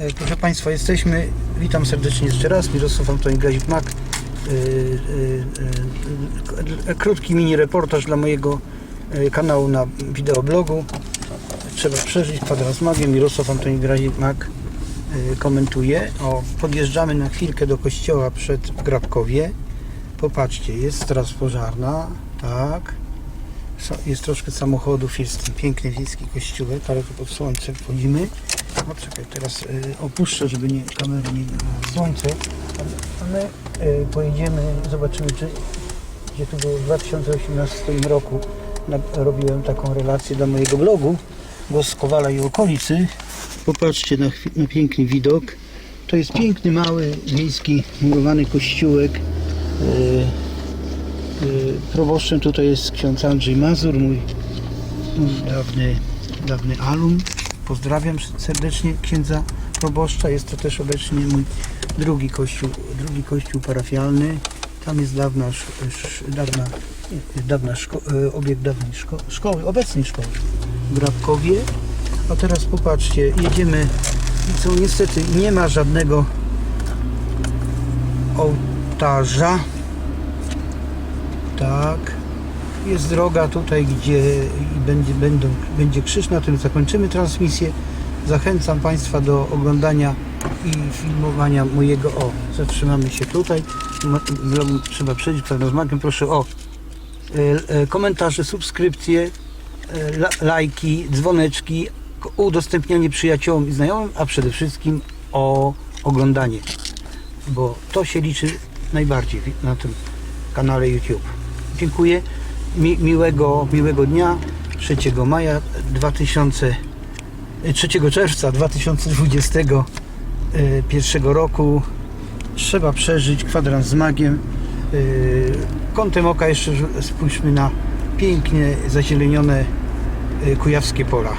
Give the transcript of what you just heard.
E, Proszę Państwa, jesteśmy, witam serdecznie jeszcze raz, Mirosław Antoni Gazik-Mak. E, e, Krótki mini reportaż dla mojego kanału na wideoblogu. Trzeba przeżyć kwadrans z magiem. Mirosław Antoni Gazik-Mak komentuje. O, podjeżdżamy na chwilkę do kościoła przed Grabkowie. Popatrzcie, jest straż pożarna, tak. Jest troszkę samochodów, jest piękny wiejski kościółek, ale tu pod słońce wchodzimy. No teraz y, opuszczę, żeby nie, kamery nie słońce. A my y, pojedziemy, zobaczymy, czy gdzie tu było w 2018 roku robiłem taką relację dla mojego blogu Głos i okolicy. Popatrzcie na, na piękny widok. To jest piękny, mały, wiejski, murowany kościółek. Y, Y, Proboszczem tutaj jest ksiądz Andrzej Mazur, mój, mój dawny, dawny alum. Pozdrawiam serdecznie księdza proboszcza. Jest to też obecnie mój drugi kościół, drugi kościół parafialny. Tam jest dawna, dawna, dawna szko, y, obiekt dawnej szko, szkoły, obecnej szkoły w Grabkowie. A teraz popatrzcie, jedziemy. Co niestety nie ma żadnego ołtarza. Tak. Jest droga tutaj, gdzie będzie, będą, będzie krzyż. Na tym zakończymy transmisję. Zachęcam Państwa do oglądania i filmowania mojego. O, zatrzymamy się tutaj. Trzeba przejść przed rozmakiem. Proszę o e, e, komentarze, subskrypcje, e, la, lajki, dzwoneczki, udostępnianie przyjaciołom i znajomym, a przede wszystkim o oglądanie, bo to się liczy najbardziej na tym kanale YouTube. Dziękuję. Mi, miłego, miłego dnia 3 maja 2000, e, 3 czerwca 2021 roku. Trzeba przeżyć kwadrans z magiem. Yy, Kątem oka jeszcze spójrzmy na pięknie zazielenione kujawskie pola.